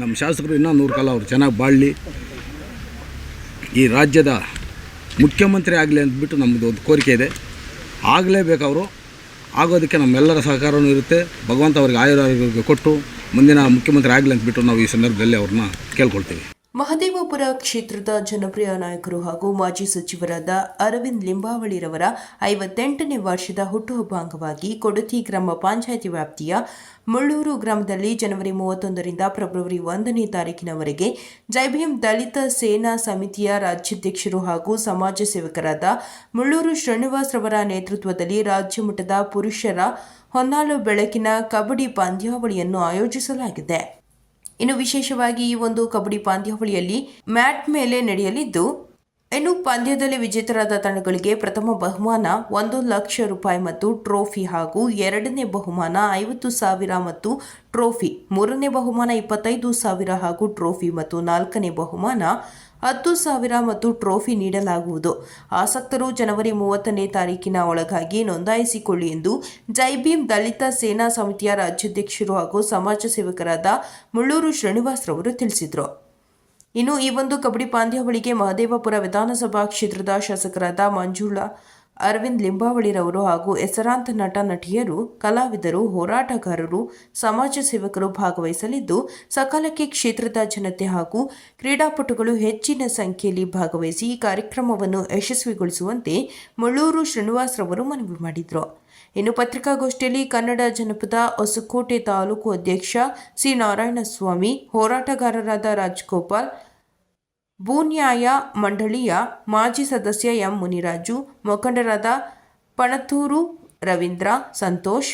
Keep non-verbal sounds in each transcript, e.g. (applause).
ನಮ್ಮ ಶಾಸಕರು ಇನ್ನೂ ನೂರು ಕಾಲ ಅವರು ಚೆನ್ನಾಗಿ ಬಾಳಲಿ. ಈ ರಾಜ್ಯದ ಮುಖ್ಯಮಂತ್ರಿ ಆಗಲಿ ಅಂದ್ಬಿಟ್ಟು ನಮ್ಮದು ಒಂದು ಕೋರಿಕೆ ಇದೆ. ಆಗಲೇಬೇಕು ಅವರು. ಆಗೋದಕ್ಕೆ ನಮ್ಮೆಲ್ಲರ ಸಹಕಾರವೂ ಇರುತ್ತೆ. ಭಗವಂತ ಅವ್ರಿಗೆ ಆಯುರಾರೋಗ್ಯ ಕೊಟ್ಟು ಮುಂದಿನ ಮುಖ್ಯಮಂತ್ರಿ ಆಗಲಿ ಅಂದ್ಬಿಟ್ಟು ನಾವು ಈ ಸಂದರ್ಭದಲ್ಲಿ ಅವ್ರನ್ನ ಕೇಳ್ಕೊಳ್ತೀವಿ. ಮಹದೇವಪುರ ಕ್ಷೇತ್ರದ ಜನಪ್ರಿಯ ನಾಯಕರು ಹಾಗೂ ಮಾಜಿ ಸಚಿವರಾದ ಅರವಿಂದ್ ಲಿಂಬಾವಳಿರವರ ಐವತ್ತೆಂಟನೇ ವರ್ಷದ ಹುಟ್ಟುಹಬ್ಬ ಅಂಗವಾಗಿ ಕೊಡತಿ ಗ್ರಾಮ ಪಂಚಾಯಿತಿ ವ್ಯಾಪ್ತಿಯ ಮುಳ್ಳೂರು ಗ್ರಾಮದಲ್ಲಿ ಜನವರಿ ಮೂವತ್ತೊಂದರಿಂದ ಫೆಬ್ರವರಿ ಒಂದನೇ ತಾರೀಕಿನವರೆಗೆ ಜೈಭೀಮ್ ದಲಿತ ಸೇನಾ ಸಮಿತಿಯ ರಾಜ್ಯಾಧ್ಯಕ್ಷರು ಹಾಗೂ ಸಮಾಜ ಸೇವಕರಾದ ಮುಳ್ಳೂರು ಶ್ರೀನಿವಾಸ್ ರವರ ನೇತೃತ್ವದಲ್ಲಿ ರಾಜ್ಯ ಮಟ್ಟದ ಪುರುಷರ ಹೊನ್ನಾಳು ಬೆಳಕಿನ ಕಬಡ್ಡಿ ಪಂದ್ಯಾವಳಿಯನ್ನು ಆಯೋಜಿಸಲಾಗಿದೆ. ಇನ್ನು ವಿಶೇಷವಾಗಿ ಈ ಒಂದು ಕಬಡ್ಡಿ ಪಂದ್ಯಾವಳಿಯಲ್ಲಿ ಮ್ಯಾಟ್ ಮೇಲೆ ನಡೆಯಲಿದ್ದು ಇನ್ನು ಪಂದ್ಯದಲ್ಲಿ ವಿಜೇತರಾದ ತಂಡಗಳಿಗೆ ಪ್ರಥಮ ಬಹುಮಾನ ಒಂದು ಲಕ್ಷ ರೂಪಾಯಿ ಮತ್ತು ಟ್ರೋಫಿ ಹಾಗೂ ಎರಡನೇ ಬಹುಮಾನ ಐವತ್ತು ಸಾವಿರ ಮತ್ತು ಟ್ರೋಫಿ, ಮೂರನೇ ಬಹುಮಾನ ಇಪ್ಪತ್ತೈದು ಸಾವಿರ ಹಾಗೂ ಟ್ರೋಫಿ ಮತ್ತು ನಾಲ್ಕನೇ ಬಹುಮಾನ ಹತ್ತು ಸಾವಿರ ಮತ್ತು ಟ್ರೋಫಿ ನೀಡಲಾಗುವುದು. ಆಸಕ್ತರು ಜನವರಿ ಮೂವತ್ತನೇ ತಾರೀಕಿನ ಒಳಗಾಗಿ ನೋಂದಾಯಿಸಿಕೊಳ್ಳಿ ಎಂದು ಜೈಭೀಮ್ ದಲಿತ ಸೇನಾ ಸಮಿತಿಯ ರಾಜ್ಯಾಧ್ಯಕ್ಷರು ಹಾಗೂ ಸಮಾಜ ಸೇವಕರಾದ ಮುಳ್ಳೂರು ಶ್ರೀನಿವಾಸ್ ರವರು ತಿಳಿಸಿದರು. ಇನ್ನು ಈ ಒಂದು ಕಬಡ್ಡಿ ಪಂದ್ಯಾವಳಿಗೆ ಮಹದೇವಪುರ ವಿಧಾನಸಭಾ ಕ್ಷೇತ್ರದ ಶಾಸಕರಾದ ಮಂಜುಳಾ, ಅರವಿಂದ್ ಲಿಂಬಾವಳಿರವರು ಹಾಗೂ ಹೆಸರಾಂತ ನಟ, ನಟಿಯರು, ಕಲಾವಿದರು, ಹೋರಾಟಗಾರರು, ಸಮಾಜ ಸೇವಕರು ಭಾಗವಹಿಸಲಿದ್ದು, ಸಕಾಲಕ್ಕೆ ಕ್ಷೇತ್ರದ ಜನತೆ ಹಾಗೂ ಕ್ರೀಡಾಪಟುಗಳು ಹೆಚ್ಚಿನ ಸಂಖ್ಯೆಯಲ್ಲಿ ಭಾಗವಹಿಸಿ ಈ ಕಾರ್ಯಕ್ರಮವನ್ನು ಯಶಸ್ವಿಗೊಳಿಸುವಂತೆ ಮಳ್ಳೂರು ಶ್ರೀನಿವಾಸ್ರವರು ಮನವಿ ಮಾಡಿದರು. ಇನ್ನು ಪತ್ರಿಕಾಗೋಷ್ಠಿಯಲ್ಲಿ ಕನ್ನಡ ಜನಪದ ಹೊಸಕೋಟೆ ತಾಲೂಕು ಅಧ್ಯಕ್ಷ ಸಿ ನಾರಾಯಣಸ್ವಾಮಿ, ಹೋರಾಟಗಾರರಾದ ರಾಜ್ಗೋಪಾಲ್, ಭೂನ್ಯಾಯ ಮಂಡಳಿಯ ಮಾಜಿ ಸದಸ್ಯ ಎಂ ಮುನಿರಾಜು, ಮುಖಂಡರಾದ ಪಣತೂರು ರವೀಂದ್ರ, ಸಂತೋಷ್,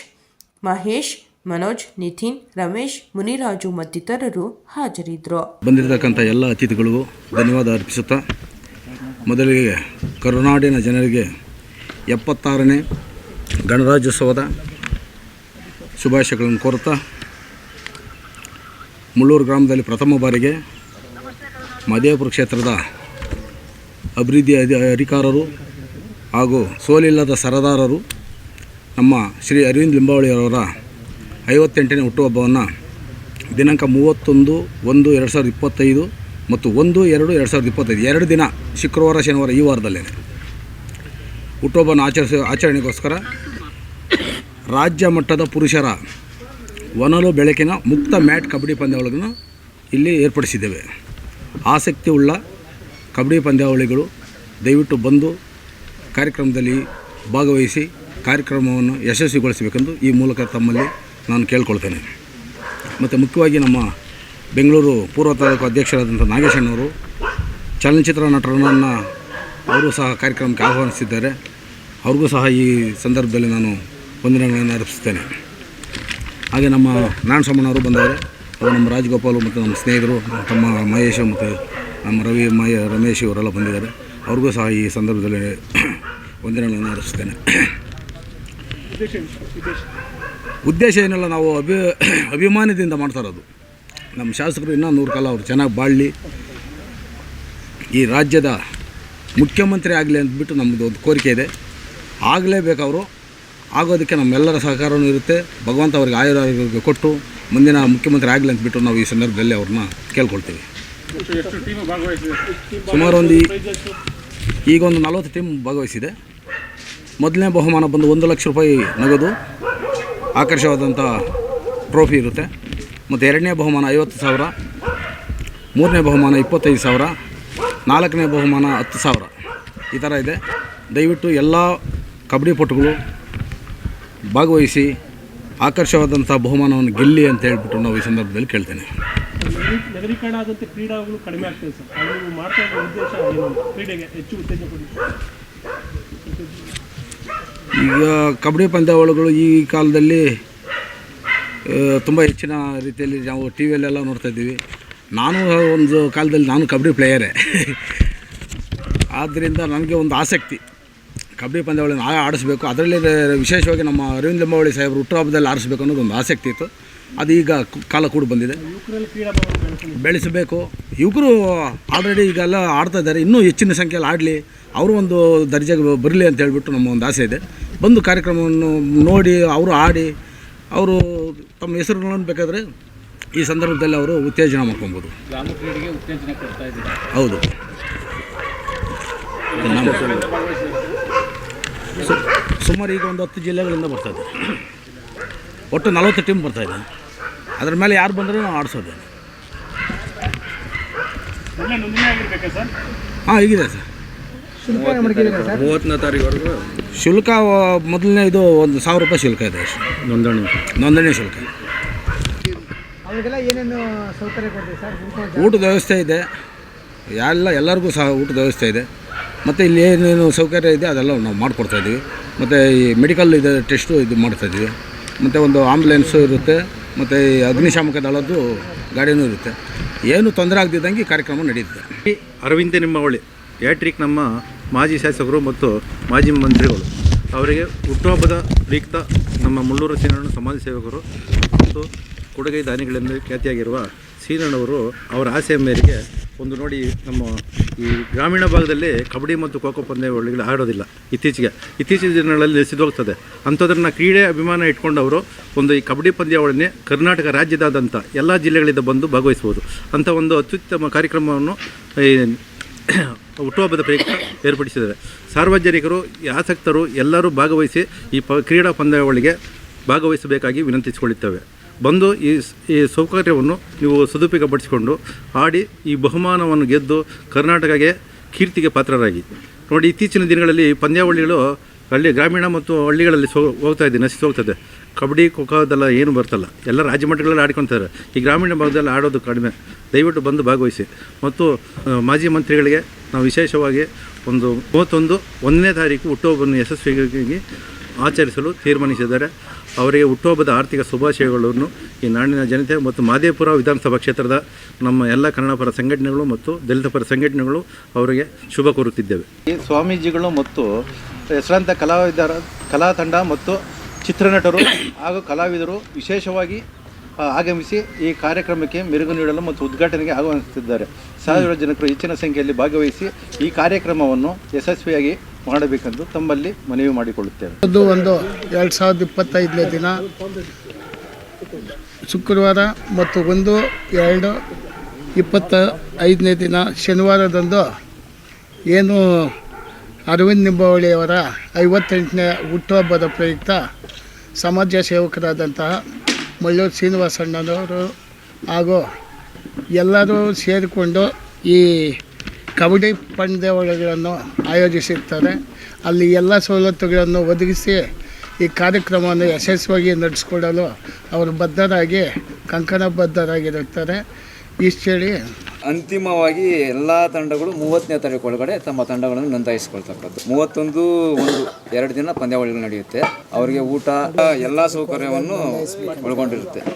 ಮಹೇಶ್, ಮನೋಜ್, ನಿತಿನ್, ರಮೇಶ್, ಮುನಿರಾಜು ಮತ್ತಿತರರು ಹಾಜರಿದ್ದರು. ಬಂದಿರತಕ್ಕಂಥ ಎಲ್ಲ ಅತಿಥಿಗಳಿಗೂ ಧನ್ಯವಾದ ಅರ್ಪಿಸುತ್ತಾ, ಮೊದಲಿಗೆ ಕರುನಾಡಿನ ಜನರಿಗೆ ಎಪ್ಪತ್ತಾರನೇ ಗಣರಾಜ್ಯೋತ್ಸವದ ಶುಭಾಶಯಗಳನ್ನು ಕೋರುತ್ತಾ ಮುಳ್ಳೂರು ಗ್ರಾಮದಲ್ಲಿ ಪ್ರಥಮ ಬಾರಿಗೆ ಮಹದೇವಪುರ ಕ್ಷೇತ್ರದ ಅಭಿವೃದ್ಧಿ ಅಧಿ, ಅಧಿಕಾರರು ಹಾಗೂ ಸೋಲಿಲ್ಲದ ಸರದಾರರು ನಮ್ಮ ಶ್ರೀ ಅರವಿಂದ್ ಲಿಂಬಾವಳಿಯವರ ಐವತ್ತೆಂಟನೇ ಹುಟ್ಟುಹಬ್ಬವನ್ನು ದಿನಾಂಕ ಮೂವತ್ತೊಂದು ಒಂದು ಎರಡು ಸಾವಿರದ ಇಪ್ಪತ್ತೈದು ಮತ್ತು ಒಂದು ಎರಡು ಎರಡು ಸಾವಿರದ ಇಪ್ಪತ್ತೈದು, ಎರಡು ದಿನ ಶುಕ್ರವಾರ ಶನಿವಾರ ಈ ವಾರದಲ್ಲೇ ಹುಟ್ಟುಹಬ್ಬನ ಆಚರಿಸ, ಆಚರಣೆಗೋಸ್ಕರ ರಾಜ್ಯ ಮಟ್ಟದ ಪುರುಷರ ಒನಲು ಬೆಳಕಿನ ಮುಕ್ತ ಮ್ಯಾಟ್ ಕಬಡ್ಡಿ ಪಂದ್ಯಾವಳಿಗಳನ್ನು ಇಲ್ಲಿ ಏರ್ಪಡಿಸಿದ್ದೇವೆ. ಆಸಕ್ತಿ ಉಳ್ಳ ಕಬಡ್ಡಿ ಪಂದ್ಯಾವಳಿಗಳು ದಯವಿಟ್ಟು ಬಂದು ಕಾರ್ಯಕ್ರಮದಲ್ಲಿ ಭಾಗವಹಿಸಿ ಕಾರ್ಯಕ್ರಮವನ್ನು ಯಶಸ್ವಿಗೊಳಿಸಬೇಕೆಂದು ಈ ಮೂಲಕ ತಮ್ಮಲ್ಲಿ ನಾನು ಕೇಳ್ಕೊಳ್ತೇನೆ. ಮತ್ತು ಮುಖ್ಯವಾಗಿ ನಮ್ಮ ಬೆಂಗಳೂರು ಪೂರ್ವ ತಾಲೂಕು ಅಧ್ಯಕ್ಷರಾದಂಥ ನಾಗೇಶಣ್ಣವರು ಚಲನಚಿತ್ರ ನಟರನ್ನು ಅವರು ಸಹ ಕಾರ್ಯಕ್ರಮಕ್ಕೆ ಆಹ್ವಾನಿಸಿದ್ದಾರೆ. ಅವ್ರಿಗೂ ಸಹ ಈ ಸಂದರ್ಭದಲ್ಲಿ ನಾನು ವಂದನೆಗಳನ್ನು ಅರ್ಪಿಸ್ತೇನೆ ಹಾಗೆ ನಮ್ಮ ನಾರಾಯಣಸ್ವಾಮಣ್ಣವರು ಬಂದವರು ಅವರು ನಮ್ಮ ರಾಜಗೋಪಾಲು ಮತ್ತು ನಮ್ಮ ಸ್ನೇಹಿತರು, ತಮ್ಮ ಮಹೇಶ ಮತ್ತು ನಮ್ಮ ರವಿ ಮಯ ರಮೇಶ್ ಇವರೆಲ್ಲ ಬಂದಿದ್ದಾರೆ. ಅವ್ರಿಗೂ ಸಹ ಈ ಸಂದರ್ಭದಲ್ಲಿ (coughs) ವಂದನೆಗಳನ್ನು ಅರ್ಪಿಸ್ತೇನೆ ಉದ್ದೇಶ ಏನೆಲ್ಲ, ನಾವು ಅಭಿ, ಅಭಿಮಾನದಿಂದ ಮಾಡ್ತಾ ಇರೋದು. ನಮ್ಮ ಶಾಸಕರು ಇನ್ನೂ ನೂರು ಕಾಲ ಅವರು ಚೆನ್ನಾಗಿ ಬಾಳಲಿ. ಈ ರಾಜ್ಯದ ಮುಖ್ಯಮಂತ್ರಿ ಆಗಲಿ ಅಂದ್ಬಿಟ್ಟು ನಮ್ಮದು ಒಂದು ಕೋರಿಕೆ ಇದೆ. ಆಗಲೇಬೇಕು ಅವರು. ಆಗೋದಕ್ಕೆ ನಮ್ಮೆಲ್ಲರ ಸಹಕಾರವೂ ಇರುತ್ತೆ. ಭಗವಂತ ಅವರಿಗೆ ಆಯುರ್ವೇದ ಕೊಟ್ಟು ಮುಂದಿನ ಮುಖ್ಯಮಂತ್ರಿ ಆಗಲಿ ಬಿಟ್ಟು ನಾವು ಈ ಸಂದರ್ಭದಲ್ಲಿ ಅವ್ರನ್ನ ಕೇಳ್ಕೊಳ್ತೀವಿ. ಸುಮಾರು ಒಂದು ಈಗ ಒಂದು ನಲವತ್ತು ಟೀಮ್ ಭಾಗವಹಿಸಿದೆ. ಮೊದಲನೇ ಬಹುಮಾನ ಬಂದು ಒಂದು ಲಕ್ಷ ರೂಪಾಯಿ ನಗದು. ಆಕರ್ಷವಾದಂಥ ಟ್ರೋಫಿ ಇರುತ್ತೆ. ಮತ್ತು ಎರಡನೇ ಬಹುಮಾನ ಐವತ್ತು ಸಾವಿರ. ಮೂರನೇ ಬಹುಮಾನ ಇಪ್ಪತ್ತೈದು ಸಾವಿರ. ನಾಲ್ಕನೇ ಬಹುಮಾನ ಹತ್ತು ಸಾವಿರ. ಈ ಥರ ಇದೆ. ದಯವಿಟ್ಟು ಎಲ್ಲ ಕಬಡ್ಡಿ ಪಟುಗಳು ಭಾಗವಹಿಸಿ ಆಕರ್ಷವಾದಂಥ ಬಹುಮಾನವನ್ನು ಗೆಲ್ಲಿ ಅಂತ ಹೇಳ್ಬಿಟ್ಟು ನಾವು ಈ ಸಂದರ್ಭದಲ್ಲಿ ಕೇಳ್ತೇನೆ. ನಗರೀ- ನಗರೀಕರಣ ಆದಂಥ ಕ್ರೀಡಾಗಳು ಕಡಿಮೆ ಆಗ್ತದೆ ಸರ್. ಅದು ನೀವು ಮಾಡ್ತಾ ಇರೋ ಉದ್ದೇಶ ಏನು? ಅಂತ? ಕ್ರೀಡೆಗೆ ಹೆಚ್ಚು ಉತ್ತೇಜನ ಕೊಡಿ. ಈಗ ಕಬಡ್ಡಿ ಪಂದ್ಯಾವಳಿಗಳು ಈ ಕಾಲದಲ್ಲಿ ತುಂಬ ಹೆಚ್ಚಿನ ರೀತಿಯಲ್ಲಿ ನಾವು ಟಿ ವಿಯಲ್ಲೆಲ್ಲ ನೋಡ್ತಾ ಇದ್ದೀವಿ. ನಾನು ಒಂದು ಕಾಲದಲ್ಲಿ ನಾನು ಕಬಡ್ಡಿ ಪ್ಲೇಯರೇ (laughs) ಆದ್ದರಿಂದ ನನಗೆ ಒಂದು ಆಸಕ್ತಿ. ಕಬಡ್ಡಿ ಪಂದ್ಯಾವಳಿನ ಆಡಿಸ್ಬೇಕು. ಅದರಲ್ಲಿ ವಿಶೇಷವಾಗಿ ನಮ್ಮ ಅರವಿಂದ ಲಿಂಬಾವಳಿ ಸಾಹೇಬರು ಹುಟ್ಟುಹಬ್ಬದಲ್ಲಿ ಆಡಿಸ್ಬೇಕು ಅನ್ನೋದು ಒಂದು ಆಸಕ್ತಿ ಇತ್ತು. ಅದು ಈಗ ಕಾಲ ಕೂಡ ಬಂದಿದೆ. ಬೆಳೆಸಬೇಕು. ಯುವಕರು ಆಲ್ರೆಡಿ ಈಗೆಲ್ಲ ಆಡ್ತಾ ಇದ್ದಾರೆ. ಇನ್ನೂ ಹೆಚ್ಚಿನ ಸಂಖ್ಯೆಯಲ್ಲಿ ಆಡಲಿ. ಅವರು ಒಂದು ದರ್ಜೆಗೆ ಬರಲಿ ಅಂತ ಹೇಳಿಬಿಟ್ಟು ನಮ್ಮ ಒಂದು ಆಸೆ ಇದೆ. ಬಂದು ಕಾರ್ಯಕ್ರಮವನ್ನು ನೋಡಿ ಅವರು ಆಡಿ ಅವರು ತಮ್ಮ ಹೆಸರುಗಳನ್ನು ಬೇಕಾದರೆ ಈ ಸಂದರ್ಭದಲ್ಲಿ ಅವರು ಉತ್ತೇಜನ ಮಾಡ್ಕೊಬೋದು. ಉತ್ತೇಜನ ಹೌದು. ಸುಮಾರು ಈಗ ಒಂದು ಹತ್ತು ಜಿಲ್ಲೆಗಳಿಂದ ಬರ್ತಾಯಿದೆ ಒಟ್ಟು ನಲವತ್ತು ಟೀಮ್ ಬರ್ತಾಯಿದೆ ಅದ್ರ ಮೇಲೆ ಯಾರು ಬಂದರೂ ನಾವು ಆಡಿಸೋದು. ಎಲ್ಲ ನೋಂದಣಿ ಆಗಿರ್ಬೇಕಾ ಸರ್ ಹಾಂ ಈಗಿದೆ ಸರ್? ಮೂವತ್ತನೇ ತಾರೀಕು ಶುಲ್ಕ ಮೊದಲನೇ ಇದು ಒಂದು ಸಾವಿರ ರೂಪಾಯಿ ಶುಲ್ಕ ಇದೆ. ಅಷ್ಟೇ ನೋಂದಣಿ. ನೋಂದಣಿ ಶುಲ್ಕ. ಊಟದ ವ್ಯವಸ್ಥೆ ಇದೆ. ಎಲ್ಲ ಎಲ್ಲರಿಗೂ ಸಹ ಊಟದ ವ್ಯವಸ್ಥೆ ಇದೆ. ಮತ್ತು ಇಲ್ಲಿ ಏನೇನು ಸೌಕರ್ಯ ಇದೆ ಅದೆಲ್ಲ ನಾವು ಮಾಡಿಕೊಡ್ತಾ ಇದ್ದೀವಿ ಮತ್ತು ಈ ಮೆಡಿಕಲ್ ಇದು ಟೆಸ್ಟು ಇದು ಮಾಡ್ತಾ ಇದ್ದೀವಿ ಮತ್ತು ಒಂದು ಆಂಬುಲೆನ್ಸು ಇರುತ್ತೆ, ಮತ್ತು ಈ ಅಗ್ನಿಶಾಮಕ ದಳದ್ದು ಗಾಡಿನೂ ಇರುತ್ತೆ. ಏನು ತೊಂದರೆ ಆಗದಿದ್ದಂಗೆ ಕಾರ್ಯಕ್ರಮ ನಡೆಯುತ್ತೆ ಅರವಿಂದ ನಿಮ್ಮವಳಿ ಯಾಟ್ರಿಕ್ ನಮ್ಮ ಮಾಜಿ ಶಾಸಕರು ಮತ್ತು ಮಾಜಿ ಮಂತ್ರಿಗಳು. ಅವರಿಗೆ ಹುಟ್ಟುಹಬ್ಬದ ಪ್ರಯುಕ್ತ ನಮ್ಮ ಮುಳ್ಳೂರು ಸೀನಣ್ಣ ಸಮಾಜ ಸೇವಕರು ಮತ್ತು ಕೊಡುಗೆ ದಾನಿಗಳೆಂದು ಖ್ಯಾತಿಯಾಗಿರುವ ಸೀನಣ್ಣವರು ಅವರ ಆಸೆಯ ಮೇರೆಗೆ ಒಂದು ನೋಡಿ ನಮ್ಮ ಈ ಗ್ರಾಮೀಣ ಭಾಗದಲ್ಲಿ ಕಬಡ್ಡಿ ಮತ್ತು ಖೋ ಖೋ ಪಂದ್ಯಾವಳಿಗಳು ಆಡೋದಿಲ್ಲ ಇತ್ತೀಚೆಗೆ. ಇತ್ತೀಚಿನ ದಿನಗಳಲ್ಲಿ ನೆಸಿದೋಗ್ತದೆ ಅಂಥದ್ರನ್ನ ಕ್ರೀಡೆ ಅಭಿಮಾನ ಇಟ್ಕೊಂಡವರು ಒಂದು ಈ ಕಬಡ್ಡಿ ಪಂದ್ಯಾವಳಿನೇ ಕರ್ನಾಟಕ ರಾಜ್ಯದಾದಂಥ ಎಲ್ಲ ಜಿಲ್ಲೆಗಳಿಂದ ಬಂದು ಭಾಗವಹಿಸ್ಬೋದು ಅಂಥ ಒಂದು ಅತ್ಯುತ್ತಮ ಕಾರ್ಯಕ್ರಮವನ್ನು ಈ (coughs) ಹುಟ್ಟುಹಬ್ಬದ ಪ್ರಯುಕ್ತ ಏರ್ಪಡಿಸಿದ್ದಾರೆ. ಸಾರ್ವಜನಿಕರು, ಆಸಕ್ತರು ಎಲ್ಲರೂ ಭಾಗವಹಿಸಿ ಈ ಪ, ಕ್ರೀಡಾ ಪಂದ್ಯಾವಳಿಗೆ ಭಾಗವಹಿಸಬೇಕಾಗಿ ವಿನಂತಿಸಿಕೊಳ್ಳುತ್ತೇವೆ. ಬಂದು ಈ ಈ ಸೌಕರ್ಯವನ್ನು ನೀವು ಸದುಪಯೋಗಪಡಿಸಿಕೊಂಡು ಆಡಿ ಈ ಬಹುಮಾನವನ್ನು ಗೆದ್ದು ಕರ್ನಾಟಕಕ್ಕೆ ಕೀರ್ತಿಗೆ ಪಾತ್ರರಾಗಿ. ನೋಡಿ, ಇತ್ತೀಚಿನ ದಿನಗಳಲ್ಲಿ ಪಂದ್ಯಾವಳಿಗಳು ಹಳ್ಳಿ ಗ್ರಾಮೀಣ ಮತ್ತು ಹಳ್ಳಿಗಳಲ್ಲಿ ಸೋ, ಹೋಗ್ತಾ ಇದೆ, ನಶಿಸಿ ಹೋಗ್ತದೆ. ಕಬಡ್ಡಿ ಖೋಖೋದೆಲ್ಲ ಏನು ಬರ್ತಲ್ಲ. ಎಲ್ಲ ರಾಜ್ಯ ಮಟ್ಟಗಳಲ್ಲಿ ಆಡ್ಕೊತಾರೆ. ಈ ಗ್ರಾಮೀಣ ಭಾಗದಲ್ಲಿ ಆಡೋದು ಕಡಿಮೆ. ದಯವಿಟ್ಟು ಬಂದು ಭಾಗವಹಿಸಿ. ಮತ್ತು ಮಾಜಿ ಮಂತ್ರಿಗಳಿಗೆ ನಾವು ವಿಶೇಷವಾಗಿ ಒಂದು ಮೂವತ್ತೊಂದು, ಒಂದನೇ ತಾರೀಕು ಹುಟ್ಟುಹಬ್ಬವನ್ನು ಯಶಸ್ವಿಯಾಗಿ ಆಚರಿಸಲು ತೀರ್ಮಾನಿಸಿದ್ದಾರೆ. ಅವರಿಗೆ ಹುಟ್ಟುಹಬ್ಬದ ಆರ್ಥಿಕ ಶುಭಾಶಯಗಳನ್ನು ಈ ನಾಡಿನ ಜನತೆ ಮತ್ತು ಮಾದೇಪುರ ವಿಧಾನಸಭಾ ಕ್ಷೇತ್ರದ ನಮ್ಮ ಎಲ್ಲ ಕನ್ನಡ ಪರ ಸಂಘಟನೆಗಳು ಮತ್ತು ದಲಿತ ಪರ ಸಂಘಟನೆಗಳು ಅವರಿಗೆ ಶುಭ ಕೋರುತ್ತಿದ್ದೇವೆ. ಈ ಸ್ವಾಮೀಜಿಗಳು ಮತ್ತು ಹೆಸರಾಂತ ಕಲಾವಿದರ, ಕಲಾ ತಂಡ ಮತ್ತು ಚಿತ್ರನಟರು ಹಾಗೂ ಕಲಾವಿದರು ವಿಶೇಷವಾಗಿ ಆಗಮಿಸಿ ಈ ಕಾರ್ಯಕ್ರಮಕ್ಕೆ ಮೆರುಗು ನೀಡಲು ಮತ್ತು ಉದ್ಘಾಟನೆಗೆ ಆಗಮಿಸುತ್ತಿದ್ದಾರೆ ಸಾವಿರ ಜನರು ಹೆಚ್ಚಿನ ಸಂಖ್ಯೆಯಲ್ಲಿ ಭಾಗವಹಿಸಿ ಈ ಕಾರ್ಯಕ್ರಮವನ್ನು ಯಶಸ್ವಿಯಾಗಿ ಮಾಡಬೇಕೆಂದು ತಮ್ಮಲ್ಲಿ ಮನವಿ ಮಾಡಿಕೊಳ್ಳುತ್ತೇವೆ ಅದು ಒಂದು ಎರಡು ಸಾವಿರದ ಇಪ್ಪತ್ತೈದನೇ ದಿನ. ಶುಕ್ರವಾರ ಮತ್ತು ಒಂದು ಎರಡು ಇಪ್ಪತ್ತ ಐದನೇ ದಿನ ಶನಿವಾರದಂದು ಏನು ಅರವಿಂದ್ ನಿಂಬಾವಳಿಯವರ ಐವತ್ತೆಂಟನೇ ಹುಟ್ಟುಹಬ್ಬದ ಪ್ರಯುಕ್ತ ಸಮಾಜ ಸೇವಕರಾದಂತಹ ಮಳ್ಳೂರು ಶ್ರೀನಿವಾಸಣ್ಣನವರು ಹಾಗೂ ಎಲ್ಲರೂ ಸೇರಿಕೊಂಡು ಈ ಕಬಡ್ಡಿ ಪಂದ್ಯಾವಳಿಗಳನ್ನು ಆಯೋಜಿಸಿರ್ತಾರೆ. ಅಲ್ಲಿ ಎಲ್ಲ ಸವಲತ್ತುಗಳನ್ನು ಒದಗಿಸಿ ಈ ಕಾರ್ಯಕ್ರಮವನ್ನು ಯಶಸ್ವಿಯಾಗಿ ನಡೆಸ್ಕೊಡಲು ಅವರು ಬದ್ಧರಾಗಿ, ಕಂಕಣಬದ್ಧರಾಗಿರುತ್ತಾರೆ. ಇಷ್ಟು ಹೇಳಿ ಅಂತಿಮವಾಗಿ ಎಲ್ಲ ತಂಡಗಳು ಮೂವತ್ತನೇ ತಾರೀಕು ಒಳಗಡೆ ತಮ್ಮ ತಂಡಗಳನ್ನು ನೋಂದಾಯಿಸಿಕೊಳ್ತಕ್ಕದ್ದು ಮೂವತ್ತೊಂದು, ಒಂದು, ಎರಡು ದಿನ ಪಂದ್ಯಾವಳಿಗಳು ನಡೆಯುತ್ತೆ. ಅವರಿಗೆ ಊಟ, ಎಲ್ಲ ಸೌಕರ್ಯವನ್ನು ಒಳಗೊಂಡಿರುತ್ತೆ.